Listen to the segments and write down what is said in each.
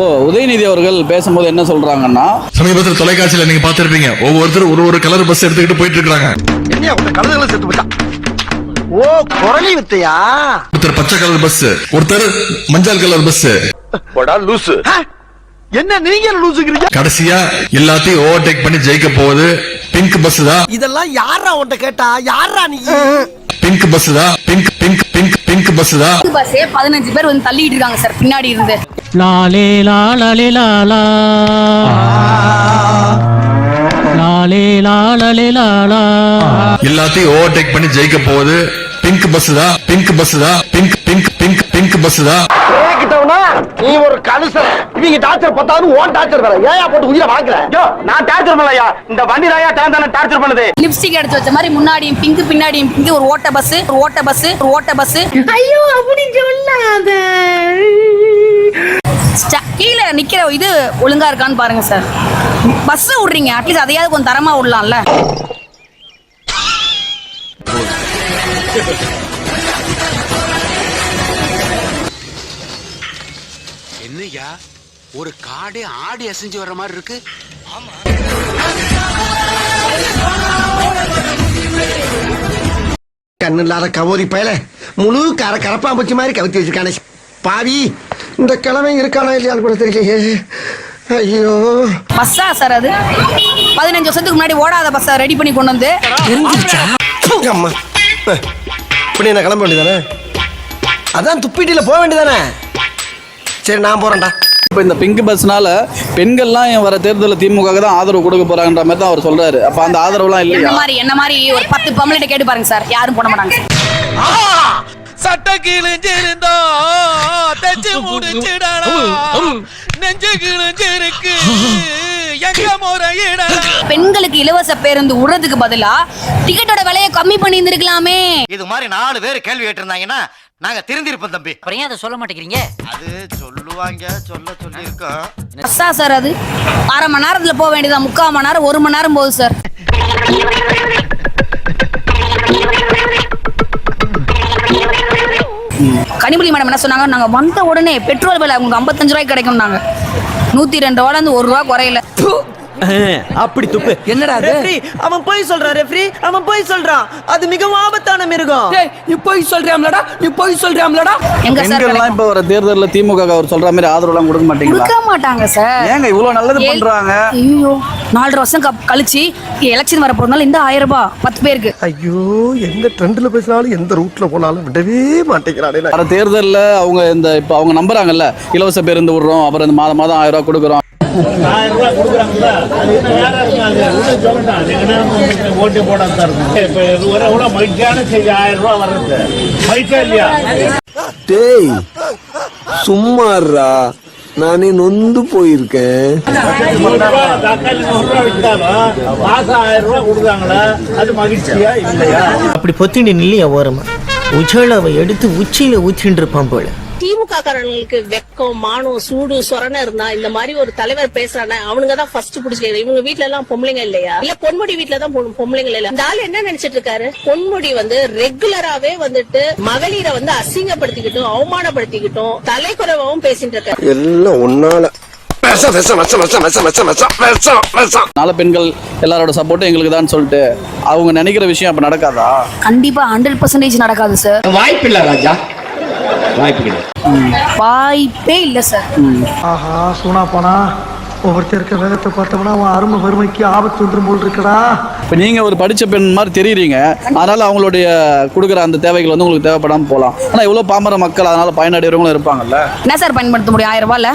ஓ உதயநிதி அவர்கள் பேசும்போது என்ன சொல்றாங்கன்னா சமீபத்தில் தொலைக்காட்சியில நீங்க பார்த்திருப்பீங்க. ஒவ்வொருத்தர் ஒரு ஒரு கலர் பஸ் எடுத்துக்கிட்டு போயிட்டு இருக்காங்க செத்து போச்சா? ஓ குரலி வித்தையா? ஒருத்தர் பச்சை கலர் பஸ் ஒருத்தர் மஞ்சள் கலர் பஸ் லூசு. என்ன நீங்க லூசுக்கிறீங்க கடைசியா எல்லாத்தையும் ஓவர்டேக் பண்ணி ஜெயிக்க போகுது. பிங்க் பஸ் தான். இதெல்லாம் யாரா உன்ட்ட கேட்டா? யாரா நீ? பிங்க் பஸ் தான். Pink pink pink pink bus தான். பஸ்ஸே பதினஞ்சு பேர் வந்து தள்ளிட்டு இருக்காங்க சார் பின்னாடி இருந்து. லாலே லாலே லாலா. லாலே லாலே லாலா. எல்லாத்தையும் ஓவர்டேக் பண்ணி ஜெயிக்க போகுது. பிங்க் பஸ் தான் பிங்க் பஸ் தான் pink pink pink pink bus தான். நீ ஒரு கலுசர் இவங்க டார்ச்சர் பத்தாது ஓன் டார்ச்சர் வேற. ஏயா போட்டு உயிரை வாங்கல நான் டார்ச்சர் பண்ணலையா? இந்த வண்டி தாயா தானே டார்ச்சர் பண்ணுது. லிப்ஸ்டிக் எடுத்து வச்ச மாதிரி முன்னாடியும் பிங்க் பின்னாடியும் பிங்க் ஒரு ஓட்ட பஸ் ஒரு ஓட்ட பஸ் ஒரு ஓட்ட பஸ் ஐயோ அப்படி சொல்லாத. கீழே நிக்கிற இது ஒழுங்கா இருக்கான்னு பாருங்க சார் பஸ் விடுறீங்க. அட்லீஸ்ட் அதையாவது கொஞ்சம் தரமா விடலாம்ல. என்னய்யா? ஒரு காடே ஆடி அசைஞ்சு வர்ற மாதிரி இருக்கு. கண்ணு இல்லாத கவோரி பயல. முழு கர கரப்பாம்பூச்சி மாதிரி கவுத்தி வச்சிருக்கானே. பாவி. இந்த கிழமை இருக்கானா இல்லையான்னு கூட தெரியலையே. ஐயோ. பஸ்ஸா சார் அது? பதினஞ்சு வருஷத்துக்கு முன்னாடி ஓடாத பஸ்ஸை ரெடி பண்ணி கொண்டு வந்து. அம்மா. இப்படி என்ன கிளம்ப வேண்டியதானே? அதான் துப்பிட்டில போக வேண்டியதானே? சரி நான் போறேன்டா. இப்போ இந்த பிங்க் பஸ்னால பெண்கள்லாம் வர தேர்தலில் திமுக தான் ஆதரவு கொடுக்க போறாங்கன்ற மாதிரி தான் அவர் சொல்றாரு. அப்ப அந்த ஆதரவுலாம் என்ன இல்லையா மாதிரி என்ன மாதிரி ஒரு பத்து பம்பளைட்ட கேட்டு பாருங்க சார். யாரும் போட மாட்டாங்க சட்ட கிழிஞ்சிருந்தா தச்சு முடிச்சிடலாம் நெஞ்சு கிழிஞ்சிருக்கு எங்க முறையிடலாம் பெண்களுக்கு இலவச பேருந்து விடுறதுக்கு பதிலா டிக்கெட்டோட விலையை கம்மி பண்ணி இருந்திருக்கலாமே இது மாதிரி நாலு பேர் கேள்வி கேட்டிருந்தாங்கன்னா நாங்க திருந்திருப்போம் தம்பி. அப்புறம் ஏன் அதை சொல்ல மாட்டேங்கிறீங்க? அது சொல்லுவாங்க சொல்ல சொல்லியிருக்கோம். பஸ்ஸா சார் அது? அரை மணி நேரத்துல போக வேண்டியதா? முக்கால் மணி நேரம் ஒரு மணி நேரம் போகுது சார். கனிமொழி மேடம் என்ன சொன்னாங்க? நாங்க வந்த உடனே பெட்ரோல் விலை உங்களுக்கு ஐம்பத்தஞ்சு ரூபாய்க்கு கிடைக்கும்னாங்க நூத்தி ரெண்டு ரூபால இருந்து ஒரு ரூபா குறையல. அப்படி துப்பு. என்னடா ரெஃப்ரி அவன் போய் சொல்றான் ரெஃப்ரி அவன் போய் சொல்றான். அது மிகவும் ஆபத்தான மிருகம். நீ போய் சொல்றியாம்லடா நீ போய் சொல்றியாம்லடா எங்க சார் பெண்கள்லாம் இப்போ வர தேர்தலில் திமுக அவர் சொல்ற மாதிரி ஆதரவுலாம் கொடுக்க மாட்டீங்களா? கொடுக்க மாட்டாங்க சார். ஏங்க இவ்வளவு நல்லது பண்றாங்க? ஐயோ. நாலரை வருஷம் கப்- கழிச்சு எலெக்ஷன் வர போறதுனால இந்த ஆயிரம் ரூபாய் பத்து பேருக்கு. ஐயோ எந்த ட்ரெண்ட்ல பேசினாலும் எந்த ரூட்ல போனாலும் விடவே மாட்டேங்கிறானே வர தேர்தலில் அவங்க இந்த இப்போ அவங்க நம்புறாங்கல்ல இலவச பேருந்து விடுறோம் அப்புறம் இந்த மாதம் மாதம் ஆயிரம் ரூபாய் கொடுக்குறோம். ஆயிரம் ரூபாய் அது ஓட்டு இப்ப மகிழ்ச்சியான செய்தி ரூபாய் வர்றது மகிழ்ச்சியா இல்லையா டேய் சும்மாறா நானே நொந்து போயிருக்கேன். அப்படி பொத்திண்டு நில்லையா ஓரமா? உஜாலாவை எடுத்து உச்சியில ஊத்தின்னு இருப்பான் போல. திமுக காரங்களுக்கு வெக்கம் மானம் சூடு சொரணை இருந்தா இந்த மாதிரி ஒரு தலைவர் பேசுறானே? அவனுங்க தான் ஃபர்ஸ்ட் பிடிச்சிக்க இவங்க வீட்டுல எல்லாம் பொம்பளைங்க இல்லையா? இல்ல பொன்முடி வீட்டுல தான் பொம்பளைங்க இல்ல. இந்த ஆள் என்ன நினைச்சிட்டு இருக்காரு? பொன்முடி வந்து ரெகுலராவே வந்துட்டு மகளிரை வந்து அசிங்கப்படுத்திக்கிட்டும் அவமானப்படுத்திக்கிட்டும் தலைக்குறவாவும் பேசிட்டு இருக்காரு. எல்லாம் ஒன்னால. நாலு பெண்கள் எல்லாரோட சப்போர்ட்டும் எங்களுக்கு தான் சொல்லிட்டு அவங்க நினைக்கிற விஷயம் அப்ப நடக்காதா? கண்டிப்பா ஹண்ட்ரட் பர்சன்டேஜ் நடக்காது சார் வாய்ப்பு இல்ல ராஜா. வாய்ப்பு கிடையாது வாய்ப்பே இல்ல சார் ஆஹா சூனா போனா ஒவ்வொருத்தர் இருக்க வேகத்தை பார்த்தோம்னா அவன் அருமை வறுமைக்கு ஆபத்து வந்துரும் போல் இருக்கடா. இப்போ நீங்க ஒரு படிச்ச பெண் மாதிரி தெரியுறீங்க. அதனால அவங்களுடைய கொடுக்குற அந்த தேவைகள் வந்து உங்களுக்கு தேவைப்படாம போகலாம் ஆனா இவ்வளவு பாமர மக்கள் அதனால பயனடைகிறவங்களும் இருப்பாங்கல்ல? என்ன சார் பயன்படுத்த முடியும்? ஆயிரம் ரூபாய்ல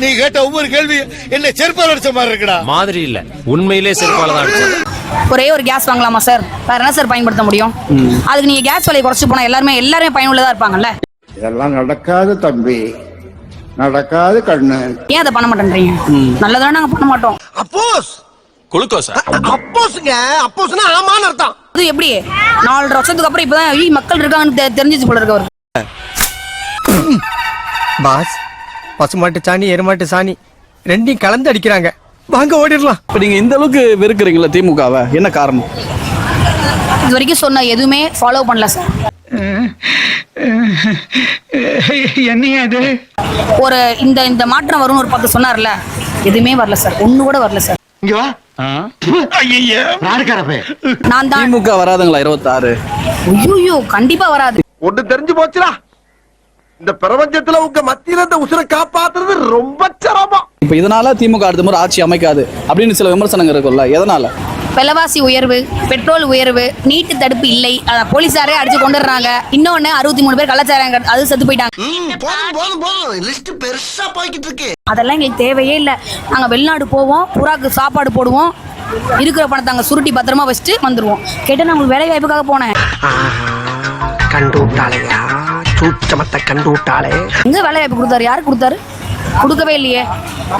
நீ கேட்ட ஒவ்வொரு கேள்வி என்ன செருப்பால் அடிச்ச மாதிரி இருக்குடா. மாதிரி இல்ல. உண்மையிலே செருப்பால தான் அடிச்சது. ஒரே ஒரு கேஸ் வாங்கலாமா சார் வேற என்ன சார் பயன்படுத்த முடியும்? அதுக்கு நீங்க கேஸ் விலையை குறைச்சு போனா எல்லாருமே எல்லாருமே பயனுள்ளதா இருப்பாங்கல்ல? இதெல்லாம் நடக்காது தம்பி. நடக்காது கண்ணு. ஏன் அதை பண்ண மாட்டேன்றீங்க? நல்லதானே நாங்க பண்ண மாட்டோம். அப்போஸ். குளுக்கோஸா? அப்போஸ்ங்க. அப்போஸ்னா ஆமான்னு அர்த்தம். அது எப்படி? நாலரை வருஷத்துக்கு அப்புறம் இப்பதான் ஐயோ, மக்கள் இருக்காங்கன்னு தெ- தெரிஞ்சிச்சு போல இருக்கு பாஸ் பசுமாட்டு சாணி எருமாட்டு சாணி ரெண்டையும் கலந்து அடிக்கிறாங்க. வாங்க ஓடிடலாம். இப்போ நீங்க இந்த அளவுக்கு வெறுக்கிறீங்களா திமுகவை? என்ன காரணம்? இது வரைக்கும் சொன்ன எதுவுமே ஃபாலோ பண்ணல சார் என்னையா இது? ஒரு இந்த இந்த மாற்றம் வரும்னு ஒரு பத்து சொன்னார்ல எதுவுமே வரல சார் ஒண்ணு கூட வரல சார் இங்க வா. நாடுக்காரப்பே நான் தான். திமுக வராதுங்களா இருபத்தாறு? ஐயோ கண்டிப்பா வராது. ஒண்ணு தெரிஞ்சு போச்சுடா. இந்த பிரபஞ்சத்துல உங்க மத்தியில இந்த உசுரை காப்பாத்துறது ரொம்ப சிரமம். இப்போ இதனால திமுக அடுத்த முறை ஆட்சி அமைக்காது அப்படின்னு சில விமர்சனங்கள் இருக்கும்ல எதனால? விலைவாசி உயர்வு பெட்ரோல் உயர்வு நீட்டு தடுப்பு இல்லை அதான் போலீஸாரே அடிச்சு கொண்டுடுறாங்க. இன்னொன்னு அறுபத்தி மூணு பேர் கள்ளச்சாராங்க அது செத்து போயிட்டாங்க. அதெல்லாம் எங்களுக்கு தேவையே இல்லை. நாங்கள் வெளிநாடு போவோம் புறாக்கு சாப்பாடு போடுவோம் இருக்கிற பணத்தை அங்கே சுருட்டி பத்திரமா வச்சுட்டு வந்துடுவோம் கேட்டால் நான் உங்களுக்கு வேலை வாய்ப்புக்காக போனேன் கண்டு சூச்சமத்தை கண்டு விட்டாளே எங்க வேலை வாய்ப்பு கொடுத்தாரு. யாரு கொடுத்தாரு? கொடுக்கவே இல்லையே.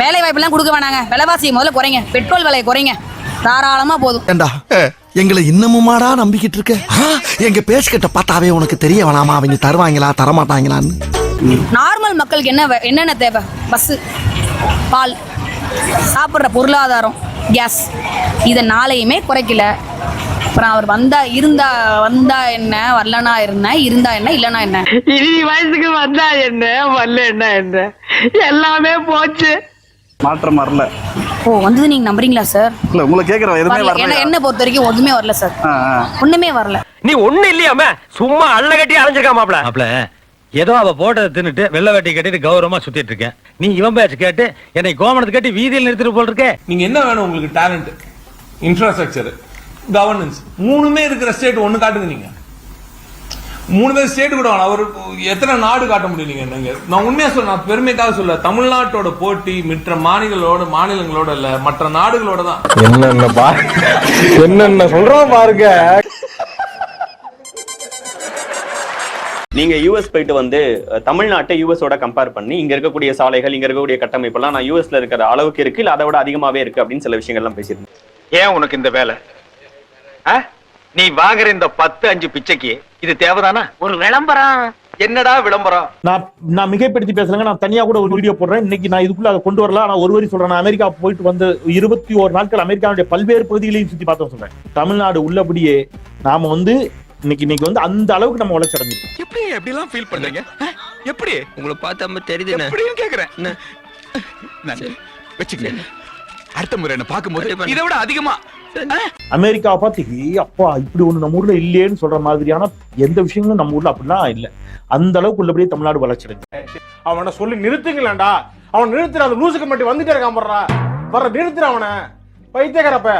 வேலை வாய்ப்பெல்லாம் கொடுக்க வேணாங்க. விலைவாசியை முதல்ல குறைங்க. பெட்ரோல் விலையை குறைங்க. தாராளமா போதும். ஏண்டா? எங்களை இன்னமுமாடா நம்பிக்கிட்டு இருக்க? எங்க பேசிக்கிட்ட பார்த்தாவே உனக்கு தெரிய வேணாமா? அவங்க தருவாங்களா தரமாட்டாங்களான்னு. நார்மல் மக்களுக்கு என்ன என்னென்ன தேவை? பஸ்ஸு பால் சாப்பிட்ற பொருளாதாரம் கேஸ். இதை நாளையுமே குறைக்கல. அப்புறம் அவர் வந்தா இருந்தா வந்தா என்ன? வரலனா என்ன? இருந்தா என்ன? இல்லனா என்ன? இனி வயசுக்கு வந்தா என்ன? வரல என்ன என்ன? எல்லாமே போச்சு. மாற்றம் வரல. ஓ வந்தது நீங்க நம்புறீங்களா சார் இல்ல உங்களை கேட்குறோம் எதுவுமே வரல. என்ன பொறுத்த வரைக்கும் ஒண்ணுமே வரல சார். ஒண்ணுமே வரல. நீ ஒண்ணு இல்லையாம? சும்மா அள்ள கட்டி அலைஞ்சிருக்கா மாப்ள மாப்ள ஏதோ அவ போட்டதை தின்னுட்டு வெள்ளை வேட்டி கட்டிட்டு கௌரவமா சுத்திட்டு இருக்கேன். நீ இவன் பேச்சு கேட்டு என்னை கோமணத்தை கட்டி வீதியில் நிறுத்திட்டு போல் இருக்கே. நீங்க என்ன வேணும் உங்களுக்கு? டேலண்ட் இன்ஃப்ராஸ்ட்ரக்சர் கவர்னன்ஸ் மூணுமே இருக்கிற ஸ்டேட் ஒண்ணு காட்டுங்க நீங்க. மூணு பேர் ஸ்டேட் கூட வேணாம் அவர் எத்தனை நாடு காட்ட முடியும் நீங்க? நீங்க நான் உண்மையா சொல்ல நான் பெருமைக்காக சொல்ல தமிழ்நாட்டோட போட்டி மற்ற மாநிலங்களோட மாநிலங்களோட இல்ல மற்ற நாடுகளோட தான். என்னென்ன என்னென்ன சொல்றான் பாருங்க. நீங்க யூஎஸ் போயிட்டு வந்து தமிழ்நாட்டை யூஎஸோட கம்பேர் பண்ணி இங்க இருக்கக்கூடிய சாலைகள் இங்க இருக்கக்கூடிய கட்டமைப்பெல்லாம் நான் யூஎஸ்ல இருக்கிற அளவுக்கு இருக்கு இல்ல அதை விட அதிகமாவே இருக்கு அப்படின்னு சில விஷயங்கள்லாம் பேசியிருந்தேன். ஏன் உனக்கு இந்த வேலை? நீ வாங்குற இந்த பத்து அஞ்சு பிச்சைக்கு இது தேவைதானா? ஒரு விளம்பரம். என்னடா விளம்பரம்? நான் நான் மிகைப்படுத்தி பேசுறேங்க. நான் தனியா கூட ஒரு வீடியோ போடுறேன். இன்னைக்கு நான் இதுக்குள்ள அதை கொண்டு வரல. ஆனா ஒரு வரி சொல்றேன். நான் அமெரிக்கா போயிட்டு வந்து இருபத்தி ஒரு நாட்கள் அமெரிக்காவுடைய பல்வேறு பகுதிகளையும் சுத்தி பார்த்தோம் சொல்றேன். தமிழ்நாடு உள்ளபடியே நாம வந்து இன்னைக்கு இன்னைக்கு வந்து அந்த அளவுக்கு நம்ம வளர்ச்சி அடைஞ்சிருக்கோம். எப்படி எப்படி எல்லாம் ஃபீல் பண்றீங்க எப்படி? உங்களை பார்த்தா தெரியுது எப்படின்னு கேக்குறேன். வச்சுக்கங்க. அடுத்த முறை என்ன பார்க்கும்போது இதை விட அதிகமா. அமெரிக்காவை பார்த்து "ஏய் அப்பா இப்படி ஒண்ணு நம்ம ஊர்ல இல்லையேன்னு சொல்ற மாதிரியான எந்த விஷயங்களும் நம்ம ஊர்ல அப்படிலாம் இல்ல. அந்த அளவுக்கு உள்ளபடியே தமிழ்நாடு வளர்ச்சி அடைஞ்சு அவனை சொல்லி நிறுத்துங்களேன்டா. அவன் நிறுத்துற அந்த லூசுக்கு மட்டும் வந்துட்டே இருக்கான் போடுறா. வர நிறுத்துற அவனை. பைத்தியக்காரப்ப.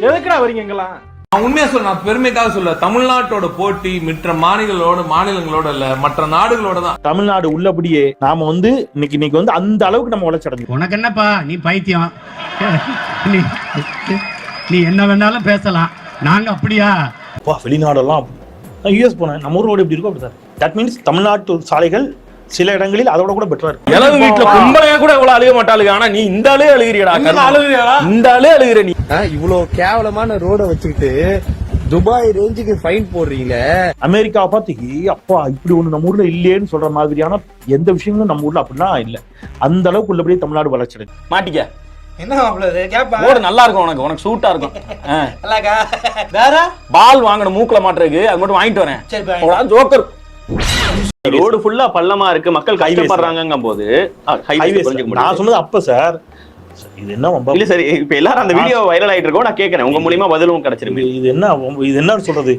எதுக்குடா வரீங்க எங்கெல்லாம் உண்மையா சொல்ல நான் பெருமைக்காக சொல்ல தமிழ்நாட்டோட போட்டி மற்ற மாநிலங்களோட மாநிலங்களோட இல்ல மற்ற நாடுகளோட தான். தமிழ்நாடு உள்ளபடியே நாம வந்து இன்னைக்கு இன்னைக்கு வந்து அந்த அளவுக்கு நம்ம வளர்ச்சி உனக்கு என்னப்பா? நீ பைத்தியம். நீ நீ என்ன வேணாலும் பேசலாம். நாங்க அப்படியா? அப்பா வெளிநாடெல்லாம் நான் யூஎஸ் போனேன். நம்ம ஊர் ரோடு எப்படி இருக்கும் அப்படி சார் தட் மீன்ஸ் தமிழ்நாட்டு சாலைகள் சில இடங்களில் அதோட கூட பெட்டரா இருக்கு இளவு வீட்டுல கும்பலையா கூட இவ்வளவு அழுக மாட்டாளுங்க. ஆனா நீ இந்த ஆளே அழுகிறியடா இந்த ஆளே அழுகிற நீ. இவ்வளவு கேவலமான ரோட வச்சுக்கிட்டு துபாய் ரேஞ்சுக்கு ஃபைன் போடுறீங்களே. அமெரிக்காவை பார்த்து "ஏய் அப்பா இப்படி ஒண்ணு நம்ம ஊர்ல இல்லையேன்னு சொல்ற மாதிரியான எந்த விஷயங்களும் நம்ம ஊர்ல அப்படிலாம் இல்ல. அந்த அளவுக்கு உள்ளபடியே தமிழ்நாடு வளர்ச்சி மாட்டிக்க. என்ன மாப்பிள்ள கேப்பா? ரோடு நல்லா இருக்கும் உனக்கு. உனக்கு சூட்டா இருக்கும். வேற? பால் வாங்கணும் மூக்குல மாட்டுறதுக்கு. அது மட்டும் வாங்கிட்டு வரேன். சரி ஜோக்கர் ரோடு ஃபுல்லா பள்ளமா இருக்கு. மக்கள் கஷ்டப்படுறாங்கங்கும் போது நான் சொன்னது அப்ப சார் இது என்ன? இல்ல சரி இப்ப எல்லாரும் அந்த வீடியோ வைரல் ஆயிட்டு இருக்கோம் நான் கேக்குறேன். உங்க மூலியமா பதிலும் கிடைச்சிருக்கு இது என்ன? இது என்ன சொல்றது?